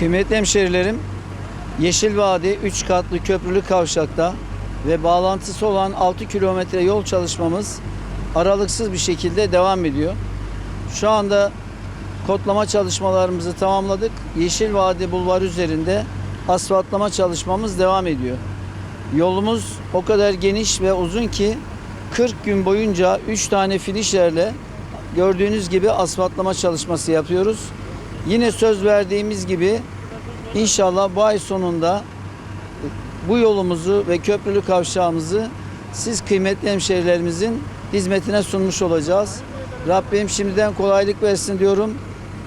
Kıymetli hemşerilerim, Yeşil Vadi 3 katlı köprülü kavşakta ve bağlantısı olan 6 kilometre yol çalışmamız aralıksız bir şekilde devam ediyor. Şu anda kodlama çalışmalarımızı tamamladık. Yeşil Vadi Bulvarı üzerinde asfaltlama çalışmamız devam ediyor. Yolumuz o kadar geniş ve uzun ki 40 gün boyunca 3 tane filişlerle gördüğünüz gibi asfaltlama çalışması yapıyoruz. Yine söz verdiğimiz gibi inşallah bu ay sonunda bu yolumuzu ve köprülü kavşağımızı siz kıymetli hemşehrilerimizin hizmetine sunmuş olacağız. Rabbim şimdiden kolaylık versin diyorum.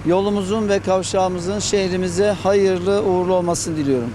Yolumuzun ve kavşağımızın şehrimize hayırlı uğurlu olmasını diliyorum.